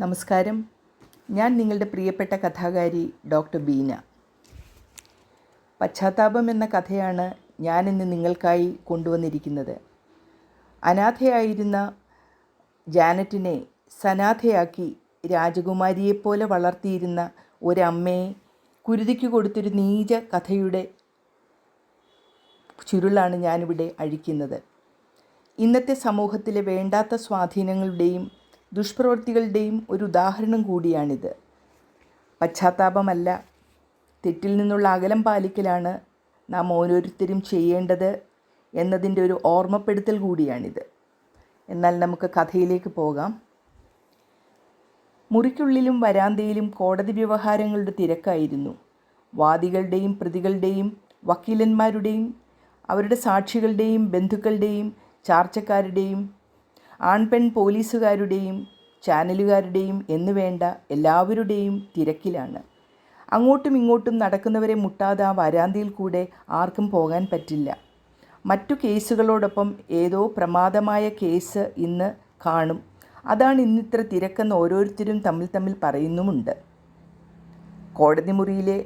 നമസ്കാരം. ഞാൻ നിങ്ങളുടെ പ്രിയപ്പെട്ട കഥാകാരി ഡോക്ടർ ബീന. പശ്ചാത്താപം എന്ന കഥയാണ് ഞാനിന്ന് നിങ്ങൾക്കായി കൊണ്ടുവന്നിരിക്കുന്നത്. അനാഥയായിരുന്ന ജാനറ്റിനെ സനാഥയാക്കി രാജകുമാരിയെപ്പോലെ വളർത്തിയിരുന്ന ഒരമ്മയെ കുരുതിക്ക് കൊടുത്തൊരു നീച കഥയുടെ ചുരുളാണ് ഞാനിവിടെ അഴിക്കുന്നത്. ഇന്നത്തെ സമൂഹത്തിലെ വേണ്ടാത്ത സ്വാധീനങ്ങളുടെയും ദുഷ്പ്രവൃത്തികളുടെയും ഒരു ഉദാഹരണം കൂടിയാണിത്. പശ്ചാത്താപമല്ല. തെറ്റിൽ നിന്നുള്ള അകലം പാലിക്കലാണ് നാം ഓരോരുത്തരും ചെയ്യേണ്ടത് എന്നതിന്റെ ഒരു ഓർമ്മപ്പെടുത്തൽ കൂടിയാണിത്. എന്നാൽ നമുക്ക് കഥയിലേക്ക് പോകാം. മുറിക്കുള്ളിലും വരാന്തയിലും കോടതി വ്യവഹാരങ്ങളുടെ തിരക്കായിരുന്നു. വാദികളുടെയും പ്രതികളുടെയും വക്കീലന്മാരുടെയും അവരുടെ സാക്ഷികളുടെയും ബന്ധുക്കളുടെയും ചാർച്ചക്കാരുടെയും ആൺപെൺ പോലീസുകാരുടെയും ചാനലുകാരുടെയും എന്ന് വേണ്ട എല്ലാവരുടെയും തിരക്കിലാണ്. അങ്ങോട്ടും ഇങ്ങോട്ടും നടക്കുന്നവരെ മുട്ടാതെ ആ വരാന്തിയിൽ കൂടെ ആർക്കും പോകാൻ പറ്റില്ല. മറ്റു കേസുകളോടൊപ്പം ഏതോ പ്രമാദമായ കേസ് ഇന്ന് കാണും. അതാണ് ഇന്നിത്ര തിരക്കെന്ന് ഓരോരുത്തരും തമ്മിൽ തമ്മിൽ പറയുന്നുമുണ്ട്. കോടതി മുറിയിലെ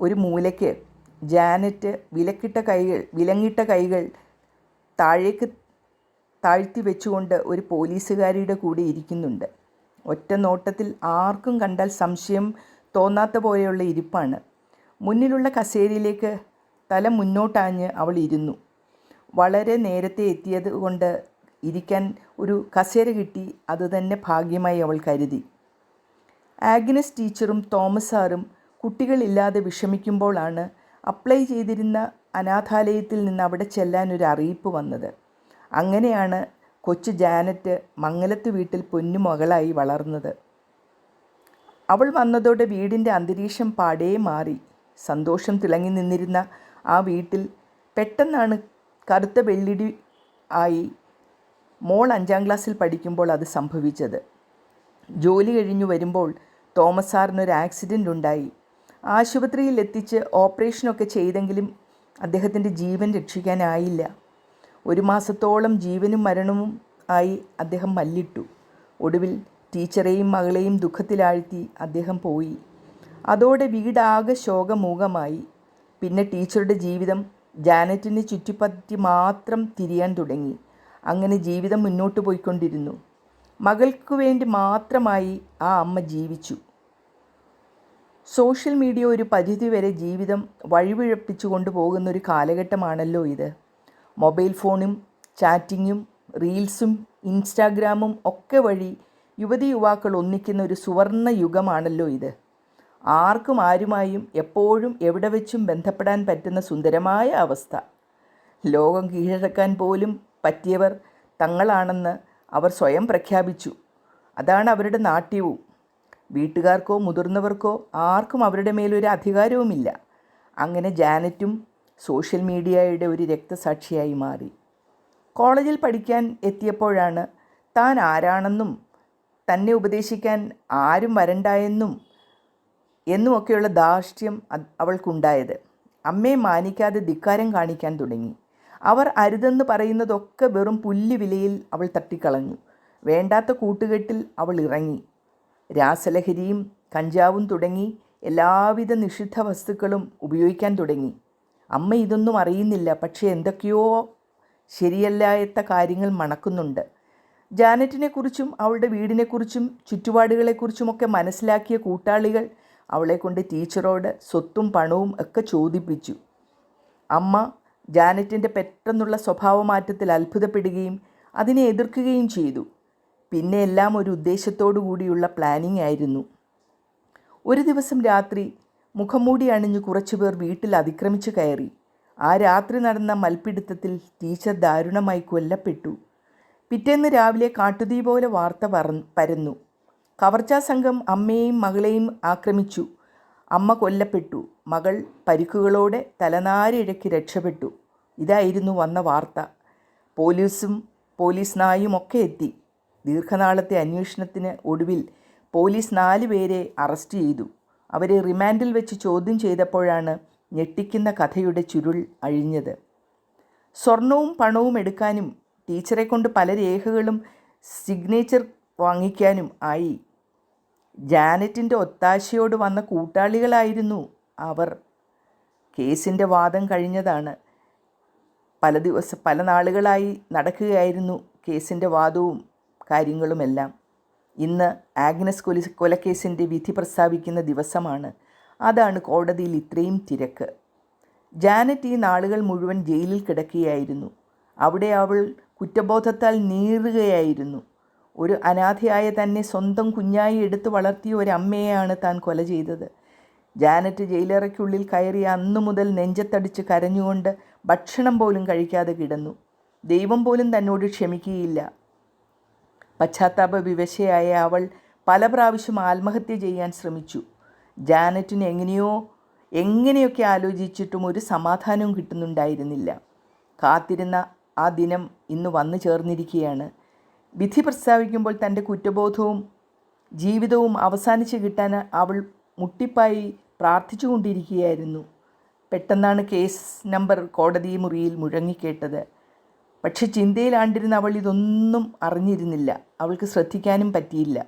ഒരു മൂലയ്ക്ക് ജാനറ്റ് വിലക്കിട്ട കൈകൾ വിലങ്ങിട്ട കൈകൾ താഴേക്ക് താഴ്ത്തി വെച്ചുകൊണ്ട് ഒരു പോലീസുകാരിയുടെ കൂടെ ഇരിക്കുന്നുണ്ട്. ഒറ്റ നോട്ടത്തിൽ ആർക്കും കണ്ടാൽ സംശയം തോന്നാത്ത പോലെയുള്ള ഇരിപ്പാണ്. മുന്നിലുള്ള കസേരയിലേക്ക് തല മുന്നോട്ടാഞ്ഞ് അവൾ ഇരുന്നു. വളരെ നേരത്തെ എത്തിയത് കൊണ്ട് ഇരിക്കാൻ ഒരു കസേര കിട്ടി അതുതന്നെ ഭാഗ്യമായി അവൾ കരുതി. ആഗ്നസ് ടീച്ചറും തോമസ് സാറും കുട്ടികളില്ലാതെ വിഷമിക്കുമ്പോഴാണ് അപ്ലൈ ചെയ്തിരുന്ന അനാഥാലയത്തിൽ നിന്ന് അവിടെ ചെല്ലാൻ ഒരു അറിയിപ്പ് വന്നത്. അങ്ങനെയാണ് കൊച്ചു ജാനറ്റ് മംഗലത്ത് വീട്ടിൽ പൊന്നുമകളായി വളർന്നത്. അവൾ വന്നതോടെ വീടിന്റെ അന്തരീക്ഷം പാടേ മാറി. സന്തോഷം തിളങ്ങി നിന്നിരുന്ന ആ വീട്ടിൽ പെട്ടെന്നാണ് കറുത്ത വെള്ളിടി ആയി മോൾ അഞ്ചാം ക്ലാസ്സിൽ പഠിക്കുമ്പോൾ അത് സംഭവിച്ചത്. ജോലി കഴിഞ്ഞു വരുമ്പോൾ തോമസ് സാറിനൊരു ആക്സിഡന്റ് ഉണ്ടായി. ആശുപത്രിയിൽ എത്തിച്ച് ഓപ്പറേഷനൊക്കെ ചെയ്തെങ്കിലും അദ്ദേഹത്തിന്റെ ജീവൻ രക്ഷിക്കാനായില്ല. ഒരു മാസത്തോളം ജീവനും മരണവും ആയി അദ്ദേഹം മല്ലിട്ടു. ഒടുവിൽ ടീച്ചറെയും മകളെയും ദുഃഖത്തിലാഴ്ത്തി അദ്ദേഹം പോയി. അതോടെ വീടാകെ ശോകമൂകമായി. പിന്നെ ടീച്ചറുടെ ജീവിതം ജാനറ്റിനെ ചുറ്റിപ്പറ്റി മാത്രം തിരിയാൻ തുടങ്ങി. അങ്ങനെ ജീവിതം മുന്നോട്ട് പോയിക്കൊണ്ടിരുന്നു. മകൾക്കു വേണ്ടി മാത്രമായി ആ അമ്മ ജീവിച്ചു. സോഷ്യൽ മീഡിയ ഒരു പരിധിവരെ ജീവിതം വഴിപിഴപ്പിച്ചു കൊണ്ടുപോകുന്ന ഒരു കാലഘട്ടമാണല്ലോ ഇത്. മൊബൈൽ ഫോണും ചാറ്റിങ്ങും റീൽസും ഇൻസ്റ്റാഗ്രാമും ഒക്കെ വഴി യുവതി യുവാക്കൾ ഒന്നിക്കുന്ന ഒരു സുവർണ യുഗമാണല്ലോ ഇത്. ആർക്കും ആരുമായും എപ്പോഴും എവിടെ വെച്ചും ബന്ധപ്പെടാൻ പറ്റുന്ന സുന്ദരമായ അവസ്ഥ. ലോകം കീഴടക്കാൻ പോലും പറ്റിയവർ തങ്ങളാണെന്ന് അവർ സ്വയം പ്രഖ്യാപിച്ചു. അതാണ് അവരുടെ നാട്യവും. വീട്ടുകാർക്കോ മുതിർന്നവർക്കോ ആർക്കും അവരുടെ മേലൊരു അധികാരവുമില്ല. അങ്ങനെ ജാനറ്റും സോഷ്യൽ മീഡിയയുടെ ഒരു രക്തസാക്ഷിയായി മാറി. കോളേജിൽ പഠിക്കാൻ എത്തിയപ്പോഴാണ് താൻ ആരാണെന്നും തന്നെ ഉപദേശിക്കാൻ ആരും വരണ്ട വരണ്ടായെന്നും എന്നുമൊക്കെയുള്ള ധാർഷ്ട്യം അവൾക്കുണ്ടായത്. അമ്മയെ മാനിക്കാതെ ധിക്കാരം കാണിക്കാൻ തുടങ്ങി. അവർ അരുതെന്ന് പറയുന്നതൊക്കെ വെറും പുല്ല് വിലയിൽ അവൾ തട്ടിക്കളഞ്ഞു. വേണ്ടാത്ത കൂട്ടുകെട്ടിൽ അവൾ ഇറങ്ങി. രാസലഹരിയും കഞ്ചാവും തുടങ്ങി എല്ലാവിധ നിഷിദ്ധ വസ്തുക്കളും ഉപയോഗിക്കാൻ തുടങ്ങി. അമ്മ ഇതൊന്നും അറിയുന്നില്ല. പക്ഷേ എന്തൊക്കെയോ ശരിയല്ലാത്ത കാര്യങ്ങൾ മണക്കുന്നുണ്ട്. ജാനറ്റിനെക്കുറിച്ചും അവളുടെ വീടിനെക്കുറിച്ചും ചുറ്റുപാടുകളെക്കുറിച്ചുമൊക്കെ മനസ്സിലാക്കിയ കൂട്ടാളികൾ അവളെക്കൊണ്ട് ടീച്ചറോട് സ്വത്തും പണവും ഒക്കെ ചോദിപ്പിച്ചു. അമ്മ ജാനറ്റിന്റെ പെട്ടെന്നുള്ള സ്വഭാവമാറ്റത്തിൽ അത്ഭുതപ്പെടുകയും അതിനെ എതിർക്കുകയും ചെയ്തു. പിന്നെ എല്ലാം ഒരു ഉദ്ദേശത്തോടു കൂടിയുള്ള പ്ലാനിംഗ് ആയിരുന്നു. ഒരു ദിവസം രാത്രി മുഖംമൂടി അണിഞ്ഞ് കുറച്ചുപേർ വീട്ടിൽ അതിക്രമിച്ചു കയറി. ആ രാത്രി നടന്ന മൽപ്പിടുത്തത്തിൽ ടീച്ചർ ദാരുണമായി കൊല്ലപ്പെട്ടു. പിറ്റേന്ന് രാവിലെ കാട്ടുതീ പോലെ വാർത്ത പരന്നു. കവർച്ചാ സംഘം അമ്മയെയും മകളെയും ആക്രമിച്ചു. അമ്മ കൊല്ലപ്പെട്ടു. മകൾ പരിക്കുകളോടെ തലനാരിഴക്കി രക്ഷപ്പെട്ടു. ഇതായിരുന്നു വന്ന വാർത്ത. പോലീസും പോലീസ് നായും ഒക്കെ എത്തി. ദീർഘനാളത്തെ അന്വേഷണത്തിന് ഒടുവിൽ പോലീസ് നാല് പേരെ അറസ്റ്റ് ചെയ്തു. അവരെ റിമാൻഡിൽ വെച്ച് ചോദ്യം ചെയ്തപ്പോഴാണ് ഞെട്ടിക്കുന്ന കഥയുടെ ചുരുൾ അഴിഞ്ഞത്. സ്വർണവും പണവും എടുക്കാനും ടീച്ചറെ കൊണ്ട് പല രേഖകളും സിഗ്നേച്ചർ വാങ്ങിക്കാനും ആയി. ജാനറ്റിന്റെ ഒത്താശയോട് വന്ന കൂട്ടാളികളായിരുന്നു അവർ. കേസിന്റെ വാദം കഴിഞ്ഞതാണ്. പല ദിവസം പല നാളുകളായി നടക്കുകയായിരുന്നു കേസിന്റെ വാദവും കാര്യങ്ങളുമെല്ലാം. ഇന്ന് ആഗ്നസ് കൊലി കൊലക്കേസിന്റെ വിധി പ്രസ്താവിക്കുന്ന ദിവസമാണ്. അതാണ് കോടതിയിൽ ഇത്രയും തിരക്ക്. ജാനറ്റ് ഈ നാളുകൾ മുഴുവൻ ജയിലിൽ കിടക്കുകയായിരുന്നു. അവിടെ അവൾ കുറ്റബോധത്താൽ നീറുകയായിരുന്നു. ഒരു അനാഥയായ തന്നെ സ്വന്തം കുഞ്ഞായി എടുത്തു വളർത്തിയ ഒരു അമ്മയെയാണ് താൻ കൊല ചെയ്തത്. ജാനറ്റ് ജയിലറയ്ക്കുള്ളിൽ കയറി അന്നു മുതൽ നെഞ്ചത്തടിച്ച് കരഞ്ഞുകൊണ്ട് ഭക്ഷണം പോലും കഴിക്കാതെ കിടന്നു. ദൈവം പോലും തന്നോട് ക്ഷമിക്കുകയില്ല. പശ്ചാത്താപ വിവശയായ അവൾ പല പ്രാവശ്യം ആത്മഹത്യ ചെയ്യാൻ ശ്രമിച്ചു. ജാനറ്റിന് എങ്ങനെയോ എങ്ങനെയൊക്കെ ആലോചിച്ചിട്ടും ഒരു സമാധാനവും കിട്ടുന്നുണ്ടായിരുന്നില്ല. കാത്തിരുന്ന ആ ദിനം ഇന്ന് വന്നു ചേർന്നിരിക്കുകയാണ്. വിധി പ്രസ്താവിക്കുമ്പോൾ തന്റെ കുറ്റബോധവും ജീവിതവും അവസാനിച്ച് കിട്ടാൻ അവൾ മുട്ടിപ്പായി പ്രാർത്ഥിച്ചുകൊണ്ടിരിക്കുകയായിരുന്നു പെട്ടെന്നാണ് കേസ് നമ്പർ കോടതി മുറിയിൽ മുഴങ്ങിക്കേട്ടത്. പക്ഷെ ചിന്തയിലാണ്ടിരുന്ന അവൾ ഇതൊന്നും അറിഞ്ഞിരുന്നില്ല. അവൾക്ക് ശ്രദ്ധിക്കാനും പറ്റിയില്ല.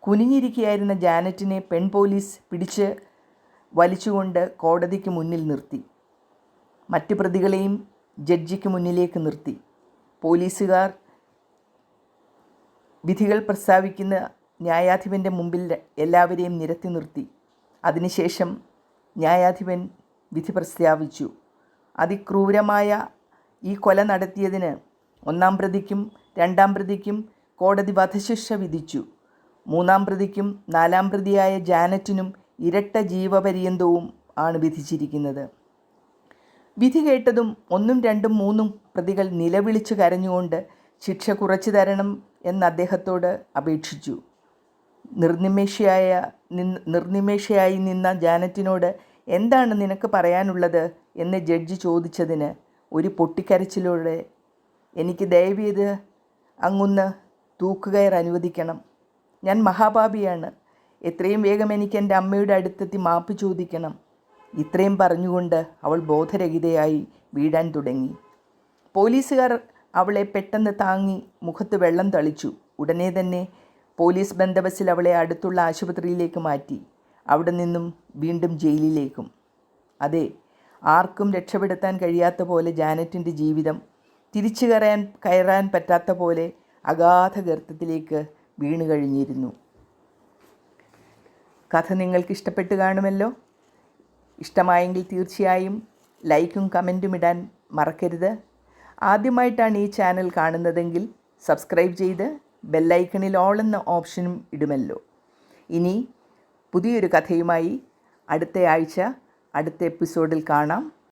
കുനിഞ്ഞിരിക്കുകയായിരുന്ന ജാനറ്റിനെ പെൺ പോലീസ് പിടിച്ച് വലിച്ചുകൊണ്ട് കോടതിക്ക് മുന്നിൽ നിർത്തി. മറ്റ് പ്രതികളെയും ജഡ്ജിക്ക് മുന്നിലേക്ക് നിർത്തി. പോലീസുകാർ വിധികൾ പ്രസ്താവിക്കുന്ന ന്യായാധിപന്റെ മുമ്പിൽ എല്ലാവരെയും നിരത്തി നിർത്തി. അതിനുശേഷം ന്യായാധിപൻ വിധി പ്രസ്താവിച്ചു. അതിക്രൂരമായ ഈ കൊല നടത്തിയതിന് ഒന്നാം പ്രതിക്കും രണ്ടാം പ്രതിക്കും കോടതി വധശിക്ഷ വിധിച്ചു. മൂന്നാം പ്രതിക്കും നാലാം പ്രതിയായ ജാനറ്റിനും ഇരട്ട ജീവപര്യന്തവും ആണ് വിധിച്ചിരിക്കുന്നത്. വിധി കേട്ടതും ഒന്നും രണ്ടും മൂന്നും പ്രതികൾ നിലവിളിച്ചു കരഞ്ഞുകൊണ്ട് ശിക്ഷ കുറച്ചു തരണം എന്ന് അദ്ദേഹത്തോട് അപേക്ഷിച്ചു. നിർനിമേഷയായ നിർനിമേഷയായി നിന്ന ജാനറ്റിനോട് എന്താണ് നിനക്ക് പറയാനുള്ളത്? എന്ന് ജഡ്ജി ചോദിച്ചതിന് ഒരു പൊട്ടിക്കരച്ചിലൂടെ എനിക്ക് ദയവീത് അങ്ങൊന്ന് തൂക്കുകയർ അനുവദിക്കണം. ഞാൻ മഹാപാപിയാണ്. എത്രയും വേഗം എനിക്ക് എന്റെ അമ്മയുടെ അടുത്തെത്തി മാപ്പ് ചോദിക്കണം. ഇത്രയും പറഞ്ഞുകൊണ്ട് അവൾ ബോധരഹിതയായി വീഴാൻ തുടങ്ങി. പോലീസുകാർ അവളെ പെട്ടെന്ന് താങ്ങി മുഖത്ത് വെള്ളം തളിച്ചു. ഉടനെ തന്നെ പോലീസ് ബന്ധവസിൽ അവളെ അടുത്തുള്ള ആശുപത്രിയിലേക്ക് മാറ്റി. അവിടെ നിന്നും വീണ്ടും ജയിലിലേക്കും. അതെ ആർക്കും രക്ഷപ്പെടുത്താൻ കഴിയാത്ത പോലെ ജാനറ്റിന്റെ ജീവിതം തിരിച്ചു കയറാൻ കയറാൻ പറ്റാത്ത പോലെ അഗാധ ഗർത്തത്തിലേക്ക് വീണു കഴിഞ്ഞിരുന്നു. കഥ നിങ്ങൾക്ക് ഇഷ്ടപ്പെട്ട് കാണുമല്ലോ? ഇഷ്ടമായെങ്കിൽ തീർച്ചയായും ലൈക്കും കമന്റും ഇടാൻ മറക്കരുത്. ആദ്യമായിട്ടാണ് ഈ ചാനൽ കാണുന്നതെങ്കിൽ സബ്സ്ക്രൈബ് ചെയ്ത് ബെല്ലൈക്കണിൽ ഓൾ എന്ന ഓപ്ഷനും ഇടുമല്ലോ. ഇനി പുതിയൊരു കഥയുമായി അടുത്ത ആഴ്ച അടുത്ത എപ്പിസോഡിൽ കാണാം.